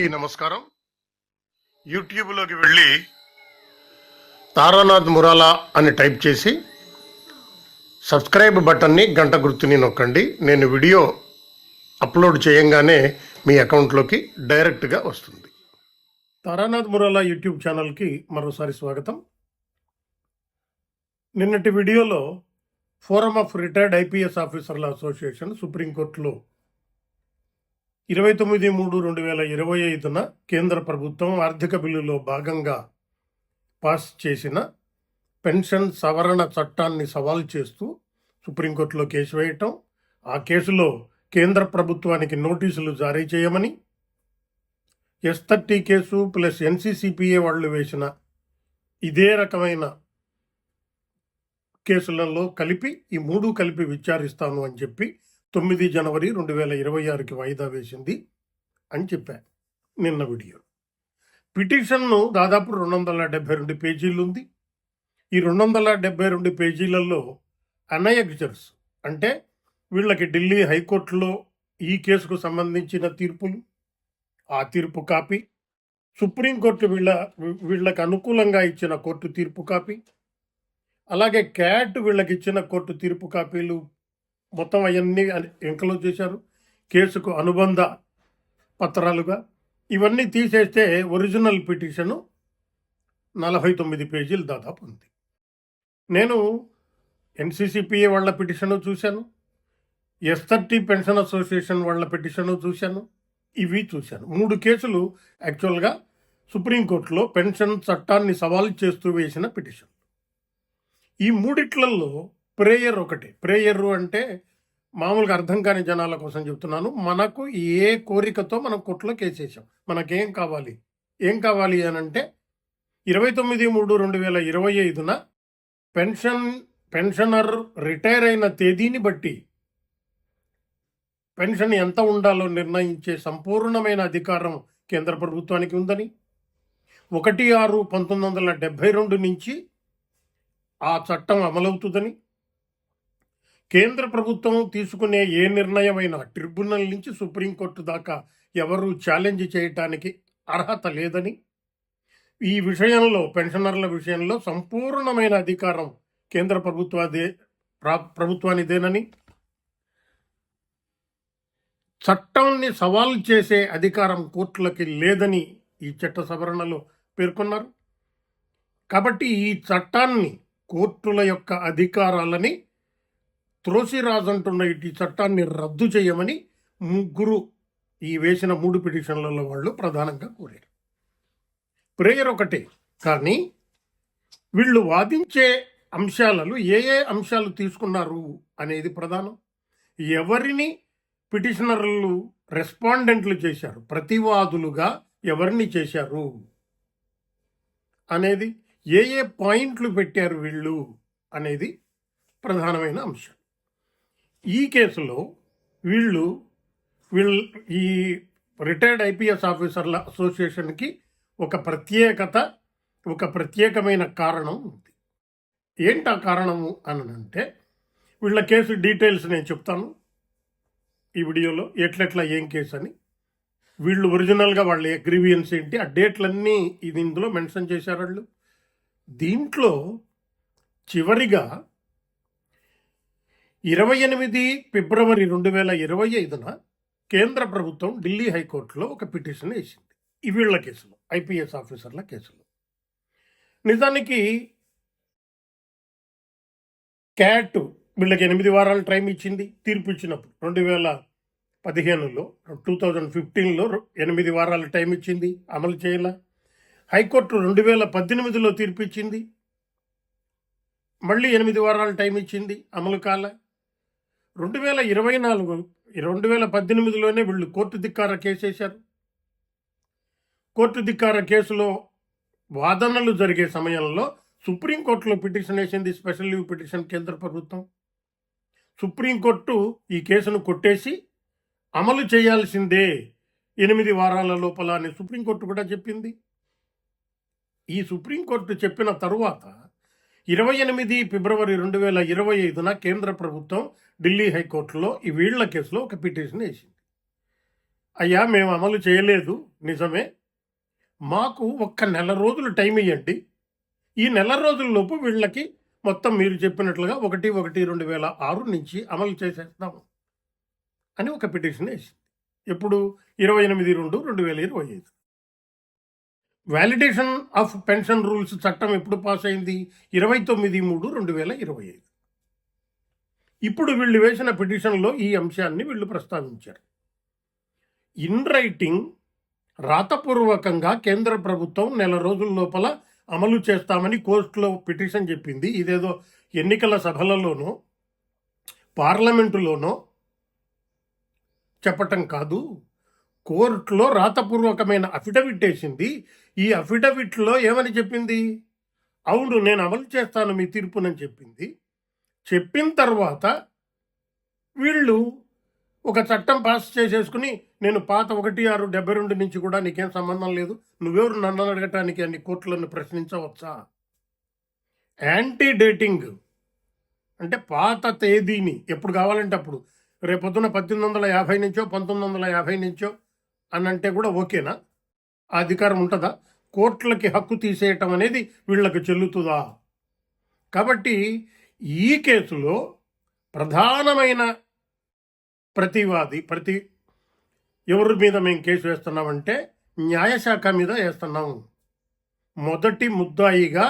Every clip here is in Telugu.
అందరికీ నమస్కారం. యూట్యూబ్లోకి వెళ్ళి తారానాథ్ మురాలా అని టైప్ చేసి సబ్స్క్రైబ్ బటన్ని గంట గుర్తుని నొక్కండి. నేను వీడియో అప్లోడ్ చేయంగానే మీ అకౌంట్లోకి డైరెక్ట్గా వస్తుంది. తారానాథ్ మురాలా యూట్యూబ్ ఛానల్కి మరోసారి స్వాగతం. నిన్నటి వీడియోలో ఫోరం ఆఫ్ రిటైర్డ్ ఐపీఎస్ ఆఫీసర్ల అసోసియేషన్ సుప్రీంకోర్టులో ఇరవై తొమ్మిది మూడు రెండు వేల ఇరవై ఐదున కేంద్ర ప్రభుత్వం ఆర్థిక బిల్లులో భాగంగా పాస్ చేసిన పెన్షన్ సవరణ చట్టాన్ని సవాల్ చేస్తూ సుప్రీంకోర్టులో కేసు వేయటం. ఆ కేసులో కేంద్ర ప్రభుత్వానికి నోటీసులు జారీ చేయమని S thirty case plus NCCPA వాళ్ళు వేసిన ఇదే రకమైన కేసులలో కలిపి ఈ మూడు కలిపి విచారిస్తాను అని చెప్పి తొమ్మిది జనవరి రెండు వేల ఇరవై ఆరుకి వాయిదా వేసింది అని చెప్పా నిన్న వీడియో. పిటిషన్ను దాదాపు రెండు వందల డెబ్బై రెండు పేజీలు ఉంది ఈ రెండు వందల డెబ్బై రెండు పేజీలలో అనయగ్జర్స్ అంటే వీళ్ళకి ఢిల్లీ హైకోర్టులో ఈ కేసుకు సంబంధించిన తీర్పులు ఆ తీర్పు కాపీ సుప్రీంకోర్టు వీళ్ళ వీళ్ళకి అనుకూలంగా ఇచ్చిన కోర్టు తీర్పు కాపీ అలాగే క్యాట్ వీళ్ళకి ఇచ్చిన కోర్టు తీర్పు కాపీలు మొత్తం అవన్నీ ఎంకలో చేశారు. కేసుకు అనుబంధ పత్రాలుగా. ఇవన్నీ తీసేస్తే ఒరిజినల్ పిటిషను నలభై తొమ్మిది పేజీలు దాదాపు ఉంది. నేను ఎన్సీసీపీఏ వాళ్ళ పిటిషను చూశాను. ఎస్ థర్టీ పెన్షన్ అసోసియేషన్ వాళ్ళ పిటిషను చూశాను. ఇవి చూశాను. మూడు కేసులు యాక్చువల్గా సుప్రీంకోర్టులో పెన్షన్ చట్టాన్ని సవాల్ చేస్తూ వేసిన పిటిషన్. ఈ మూడిట్లలో ప్రేయర్ ఒకటి. ప్రేయర్ అంటే మామూలుగా అర్థం కాని జనాల కోసం చెప్తున్నాను. మనకు ఏ కోరికతో మనం కోర్టులో వేసేసాం మనకేం కావాలి? ఏం కావాలి అని అంటే ఇరవై తొమ్మిది మూడు రెండు వేల ఇరవై ఐదున పెన్షన్ పెన్షనర్ రిటైర్ అయిన తేదీని బట్టి పెన్షన్ ఎంత ఉండాలో నిర్ణయించే సంపూర్ణమైన అధికారం కేంద్ర ప్రభుత్వానికి ఉందని ఒకటి ఆరు పంతొమ్మిది వందల డెబ్బై రెండు నుంచి ఆ చట్టం అమలవుతుందని కేంద్ర ప్రభుత్వం తీసుకునే ఏ నిర్ణయమైనా ట్రిబ్యునల్ నుంచి సుప్రీంకోర్టు దాకా ఎవరూ ఛాలెంజ్ చేయటానికి అర్హత లేదని ఈ విషయంలో పెన్షనర్ల విషయంలో సంపూర్ణమైన అధికారం కేంద్ర ప్రభుత్వాదే ప్రా- ప్రభుత్వానిదేనని చట్టాన్ని సవాల్ చేసే అధికారం కోర్టులకి లేదని ఈ చట్ట సవరణలో పేర్కొన్నారు. కాబట్టి ఈ చట్టాన్ని కోర్టుల యొక్క అధికారాలని త్రోసిరాజంటున్న ఈ చట్టాన్ని రద్దు చేయమని ముగ్గురు ఈ వేసిన మూడు పిటిషన్లలో వాళ్ళు ప్రధానంగా కోరారు. ప్రేయర్ ఒకటే కానీ వీళ్ళు వాదించే అంశాలలో ఏ ఏ అంశాలు తీసుకున్నారు అనేది ప్రధానం. ఎవరిని పిటిషనర్లు రెస్పాండెంట్లు చేశారు? ప్రతివాదులుగా ఎవరిని చేశారు? అనేది ఏ ఏ పాయింట్లు పెట్టారు వీళ్ళు అనేది ప్రధానమైన అంశం. ఈ కేసులో వీళ్ళు వీళ్ళ ఈ రిటైర్డ్ ఐపీఎస్ ఆఫీసర్ల అసోసియేషన్కి ఒక ప్రత్యేకత ఒక ప్రత్యేకమైన కారణం ఉంది. ఏంటి ఆ కారణము అని అంటే వీళ్ళ కేసు డీటెయిల్స్ నేను చెప్తాను. ఈ వీడియోలో ఎట్లెట్లా ఏం కేసు అని. వీళ్ళు ఒరిజినల్గా వాళ్ళ గ్రీవియన్స్ ఏంటి ఆ డేట్లన్నీ ఇది ఇందులో మెన్షన్ చేశారు వాళ్ళు. దీంట్లో చివరిగా ఇరవై ఎనిమిది ఫిబ్రవరి రెండు వేల ఇరవై ఐదున కేంద్ర ప్రభుత్వం ఢిల్లీ హైకోర్టులో ఒక పిటిషన్ వేసింది. ఈ కేసులు కేసులో ఐపీఎస్ ఆఫీసర్ల కేసులో. నిజానికి క్యాట్ వీళ్ళకి ఎనిమిది వారాలు టైం ఇచ్చింది. తీర్పు ఇచ్చినప్పుడు రెండు వేల పదిహేనులో టూ థౌజండ్ ఫిఫ్టీన్లో ఎనిమిది వారాల టైం ఇచ్చింది. అమలు చేయాల. హైకోర్టు రెండు వేల పద్దెనిమిదిలో తీర్పు ఇచ్చింది. మళ్ళీ ఎనిమిది వారాల టైం ఇచ్చింది. అమలు కాల. రెండు వేల ఇరవై నాలుగు రెండు వేల పద్దెనిమిదిలోనే వీళ్ళు కోర్టు ధిక్కార కేసు వేశారు. కోర్టు ధిక్కార కేసులో వాదనలు జరిగే సమయంలో సుప్రీంకోర్టులో పిటిషన్ వేసింది స్పెషల్ లీవ్ పిటిషన్ కేంద్ర ప్రభుత్వం. సుప్రీంకోర్టు ఈ కేసును కొట్టేసి అమలు చేయాల్సిందే ఎనిమిది వారాల లోపల అని సుప్రీంకోర్టు కూడా చెప్పింది. ఈ సుప్రీంకోర్టు చెప్పిన తరువాత ఇరవై ఎనిమిది ఫిబ్రవరి రెండు వేల ఇరవై ఐదున కేంద్ర ప్రభుత్వం ఢిల్లీ హైకోర్టులో ఈ వీళ్ళ కేసులో ఒక పిటిషన్ వేసింది. అయ్యా మేము అమలు చేయలేదు. నిజమే. మాకు ఒక్క నెల రోజులు టైం ఇవ్వండి ఈ నెల రోజుల్లోపు వీళ్ళకి మొత్తం మీరు చెప్పినట్లుగా ఒకటి ఒకటి రెండు వేల ఆరు నుంచి అమలు చేసేస్తాము అని ఒక పిటిషన్ వేసింది. ఎప్పుడు? ఇరవై ఎనిమిది రెండు రెండు వేల ఇరవై ఐదు. వ్యాలిడేషన్ ఆఫ్ పెన్షన్ రూల్స్ చట్టం ఎప్పుడు పాస్ అయింది? ఇరవై తొమ్మిది మూడు రెండు వేల ఇరవై ఐదు. ఇప్పుడు వీళ్ళు వేసిన పిటిషన్లో ఈ అంశాన్ని వీళ్ళు ప్రస్తావించారు. ఇన్ రైటింగ్ రాతపూర్వకంగా కేంద్ర ప్రభుత్వం నెల రోజుల లోపల అమలు చేస్తామని కోర్టులో పిటిషన్ చెప్పింది. ఇదేదో ఎన్నికల సభలలోనో పార్లమెంటులోనో చెప్పటం కాదు. కోర్టులో రాతపూర్వకమైన అఫిడవిట్ వేసింది. ఈ అఫిడవిట్లో ఏమని చెప్పింది? అవును నేను అమలు చేస్తాను మీ తీర్పునని చెప్పింది. చెప్పిన తర్వాత వీళ్ళు ఒక చట్టం పాస్ చేసేసుకుని నేను పాత ఒకటి ఆరు డెబ్బై రెండు నుంచి కూడా నీకేం సంబంధం లేదు. నువ్వెవరు నన్ను అడగటానికి అన్ని కోర్టులను ప్రశ్నించవచ్చా? యాంటీ డేటింగ్ అంటే పాత తేదీని ఎప్పుడు కావాలంటే అప్పుడు. రేపొద్దున పద్దెనిమిది వందల యాభై నుంచో పంతొమ్మిది వందల యాభై నుంచో అని అంటే కూడా ఓకేనా? ఆ అధికారం ఉంటుందా? కోర్టులకి హక్కు తీసేయటం అనేది వీళ్ళకి చెల్లుతుందా? కాబట్టి ఈ కేసులో ప్రధానమైన ప్రతివాది ప్రతి ఎవరి మీద మేము కేసు వేస్తున్నామంటే న్యాయశాఖ మీద వేస్తున్నాము మొదటి ముద్దాయిగా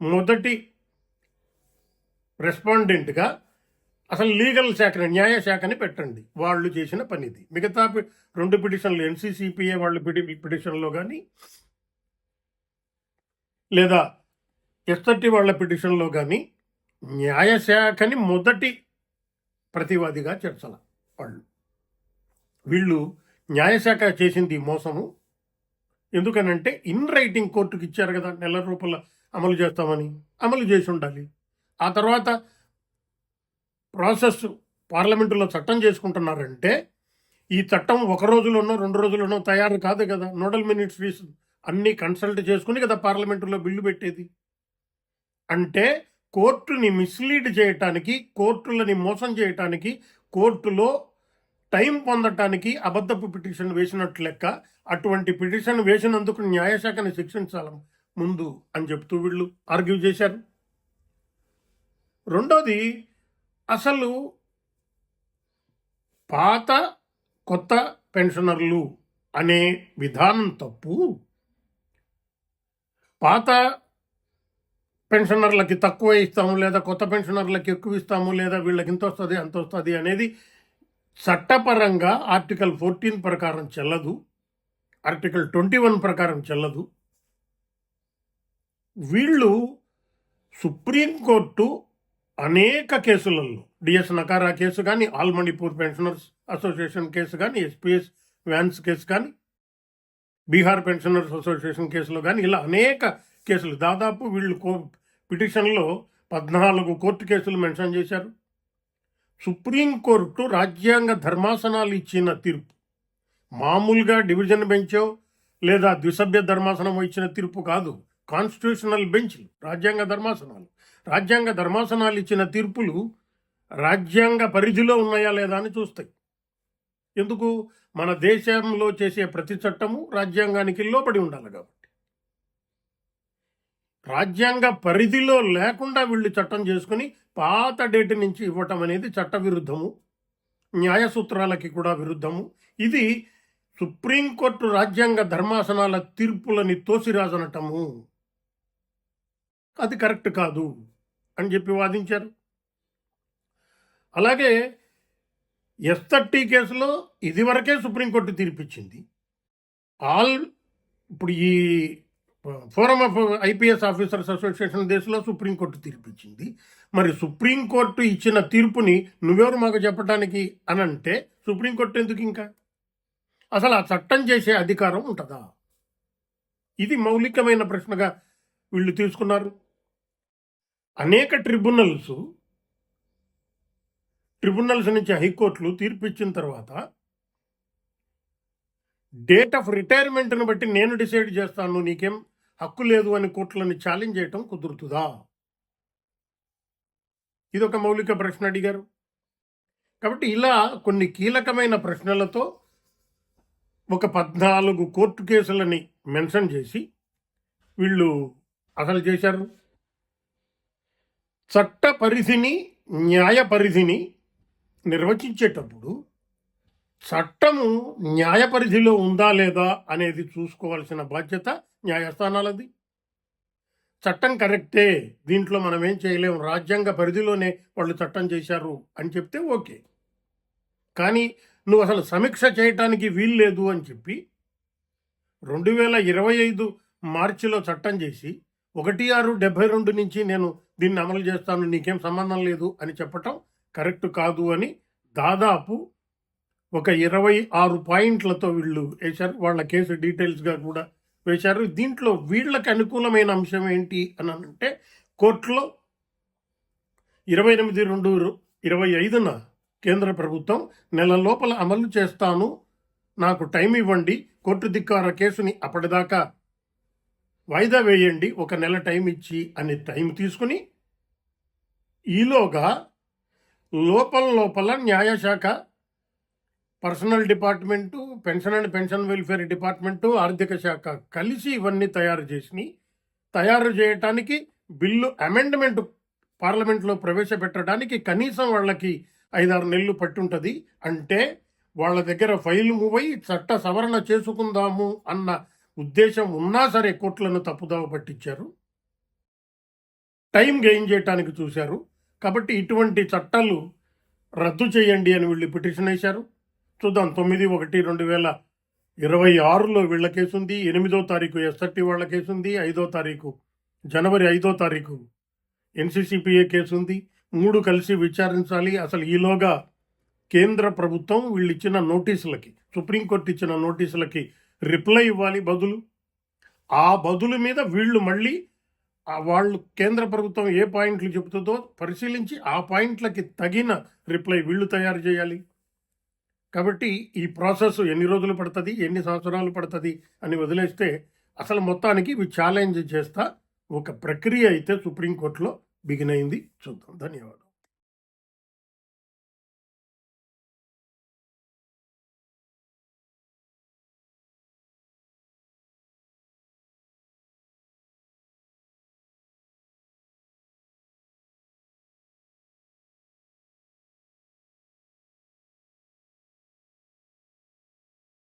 మొదటి రెస్పాండెంట్గా అసలు లీగల్ శాఖని న్యాయ శాఖని పెట్టండి. వాళ్ళు చేసిన పనిది. మిగతా రెండు పిటిషన్లు ఎన్సీసీపీఏ వాళ్ళ పిటి పిటిషన్లో కానీ లేదా ఎస్ఆర్టీ వాళ్ళ పిటిషన్లో కానీ న్యాయశాఖని మొదటి ప్రతివాదిగా చేర్చాల వాళ్ళు. వీళ్ళు న్యాయశాఖ చేసింది మోసము. ఎందుకనంటే ఇన్ రైటింగ్ కోర్టుకి ఇచ్చారు కదా నెల రూపాయల అమలు చేస్తామని. అమలు చేసి ఉండాలి. ఆ తర్వాత ప్రాసెస్ పార్లమెంటులో చట్టం చేసుకుంటున్నారంటే ఈ చట్టం ఒక రోజులోనో రెండు రోజుల్లోనో తయారు కాదు కదా. నోడల్ మినిస్ట్రీస్ అన్నీ కన్సల్ట్ చేసుకుని కదా పార్లమెంటులో బిల్లు పెట్టేది. అంటే కోర్టుని మిస్లీడ్ చేయటానికి కోర్టులని మోసం చేయటానికి కోర్టులో టైం పొందటానికి అబద్ధపు పిటిషన్ వేసినట్టు లెక్క అటువంటి పిటిషన్ వేసినందుకు న్యాయశాఖని శిక్షించాలి ముందు అని చెప్తూ వీళ్ళు ఆర్గ్యూ చేశారు. రెండోది అసలు పాత కొత్త పెన్షనర్లు అనే విధానం తప్పు? పాత పెన్షనర్లకి తక్కువ ఇస్తాము లేదా కొత్త పెన్షనర్లకి ఎక్కువ ఇస్తాము లేదా వీళ్ళకి ఇంత వస్తుంది అంత వస్తుంది అనేది చట్టపరంగా ఆర్టికల్ ఫోర్టీన్ ప్రకారం చెల్లదు. ఆర్టికల్ ట్వంటీ వన్ ప్రకారం చెల్లదు. వీళ్ళు సుప్రీంకోర్టు అనేక కేసులలో డిఎస్ నకారా కేసు కానీ all Manipur pensioners association case కానీ ఎస్పీఎస్ వ్యాన్స్ కేసు కానీ బీహార్ పెన్షనర్స్ అసోసియేషన్ కేసులో కానీ ఇలా అనేక కేసులు. దాదాపు వీళ్ళు కో పిటిషన్లో పద్నాలుగు కోర్టు కేసులు మెన్షన్ చేశారు. సుప్రీంకోర్టు రాజ్యాంగ ధర్మాసనాలు ఇచ్చిన తీర్పు. మామూలుగా డివిజన్ బెంచో లేదా ద్విసభ్య ధర్మాసనం ఇచ్చిన తీర్పు కాదు. కాన్స్టిట్యూషనల్ బెంచ్లు రాజ్యాంగ ధర్మాసనాలు. రాజ్యాంగ ధర్మాసనాలు ఇచ్చిన తీర్పులు రాజ్యాంగ పరిధిలో ఉన్నాయా లేదా అని చూస్తాయి. ఎందుకు? మన దేశంలో చేసే ప్రతి చట్టము రాజ్యాంగానికి లోబడి ఉండాలి కాబట్టి. రాజ్యాంగ పరిధిలో లేకుండా వీళ్ళు చట్టం చేసుకుని పాత డేట్ నుంచి ఇవ్వటం అనేది చట్ట విరుద్ధము న్యాయ సూత్రాలకి కూడా విరుద్ధము. ఇది సుప్రీంకోర్టు రాజ్యాంగ ధర్మాసనాల తీర్పులని తోసిరాజనటము. అది కరెక్ట్ కాదు. అని చెప్పి వాదించారు. అలాగే ఎస్ థర్టీ కేసులో ఇదివరకే సుప్రీంకోర్టు తీర్పిచ్చింది. ఆల్ ఇప్పుడు ఈ forum of IPS officers association దేశంలో సుప్రీంకోర్టు తీర్పిచ్చింది. మరి సుప్రీంకోర్టు ఇచ్చిన తీర్పుని నువ్వెవరు మాకు చెప్పడానికి అని అంటే సుప్రీంకోర్టు ఎందుకు ఇంకా? అసలు ఆ చట్టం చేసే అధికారం ఉంటుందా? ఇది మౌలికమైన ప్రశ్నగా వీళ్ళు తీసుకున్నారు. అనేక ట్రిబ్యునల్స్ ట్రిబ్యునల్స్ నుంచి హైకోర్టులు తీర్పు ఇచ్చిన తర్వాత డేట్ ఆఫ్ రిటైర్మెంట్ను బట్టి నేను డిసైడ్ చేస్తాను నీకేం హక్కు లేదు అని కోర్టులను ఛాలెంజ్ చేయటం కుదురుతుందా? ఇది ఒక మౌలిక ప్రశ్న అడిగారు. కాబట్టి ఇలా కొన్ని కీలకమైన ప్రశ్నలతో ఒక పద్నాలుగు కోర్టు కేసులని మెన్షన్ చేసి వీళ్ళు అసలు చేశారు? చట్ట పరిధిని న్యాయ పరిధిని నిర్వచించేటప్పుడు చట్టము న్యాయ పరిధిలో ఉందా లేదా అనేది చూసుకోవాల్సిన బాధ్యత న్యాయస్థానాలది. చట్టం కరెక్టే దీంట్లో మనం ఏం చేయలేము రాజ్యాంగ పరిధిలోనే వాళ్ళు చట్టం చేశారు అని చెప్తే ఓకే. కానీ నువ్వు అసలు సమీక్ష చేయటానికి వీల్లేదు అని చెప్పి రెండు వేల ఇరవై ఐదు మార్చిలో చట్టం చేసి ఒకటి ఆరు డెబ్బై రెండు నుంచి నేను దీన్ని అమలు చేస్తాను నీకేం సంబంధం లేదు అని చెప్పటం కరెక్ట్ కాదు అని దాదాపు ఒక ఇరవై ఆరు పాయింట్లతో వీళ్ళు వేశారు. వాళ్ళ కేసు డీటెయిల్స్గా కూడా వేశారు. దీంట్లో వీళ్ళకి అనుకూలమైన అంశం ఏంటి అని అంటే కోర్టులో ఇరవై ఎనిమిది రెండు ఇరవై ఐదున కేంద్ర ప్రభుత్వం నెల లోపల అమలు చేస్తాను నాకు టైం ఇవ్వండి కోర్టు ధిక్కార కేసుని అప్పటిదాకా వాయిదా వేయండి ఒక నెల టైం ఇచ్చి అని టైం తీసుకుని ఈలోగా లోపల లోపల న్యాయశాఖ personal department pension and pension welfare department ఆర్థిక శాఖ కలిసి ఇవన్నీ తయారు చేసి తయారు చేయటానికి బిల్లు అమెండ్మెంట్ పార్లమెంట్లో ప్రవేశపెట్టడానికి కనీసం వాళ్ళకి ఐదారు నెలలు పట్టుంటుంది. అంటే వాళ్ళ దగ్గర ఫైల్ మూవ్ అయ్యి చట్ట సవరణ చేసుకుందాము అన్న ఉద్దేశం ఉన్నా సరే కోర్టులను తప్పుదావ పట్టించారు. టైం గెయిన్ చేయటానికి చూశారు. కాబట్టి ఇటువంటి చట్టాలు రద్దు చేయండి అని వీళ్ళు పిటిషన్ వేశారు. చూద్దాం తొమ్మిది ఒకటి రెండు వేల ఇరవై ఆరులో వీళ్ళ కేసు ఉంది ఎనిమిదో తారీఖు ఎస్ఆర్టీ వాళ్ళ కేసు ఉంది ఐదో తారీఖు జనవరి ఐదో తారీఖు ఎన్సీసీపీఏ కేసు ఉంది. మూడు కలిసి విచారించాలి. అసలు ఈలోగా కేంద్ర ప్రభుత్వం వీళ్ళు ఇచ్చిన నోటీసులకి సుప్రీంకోర్టు ఇచ్చిన నోటీసులకి రిప్లై ఇవ్వాలి బదులు. ఆ బదులు మీద వీళ్ళు మళ్ళీ వాళ్ళు కేంద్ర ప్రభుత్వం ఏ పాయింట్లు చెబుతుందో పరిశీలించి ఆ పాయింట్లకి తగిన రిప్లై వీళ్ళు తయారు చేయాలి. కాబట్టి ఈ ప్రాసెస్ ఎన్ని రోజులు పడుతుంది ఎన్ని సంవత్సరాలు పడుతుంది అని వదిలేస్తే అసలు మొత్తానికి ఇవి ఛాలెంజ్ చేస్తా ఒక ప్రక్రియ అయితే సుప్రీంకోర్టులో బిగిన్ అయింది. చూద్దాం. ధన్యవాదాలు.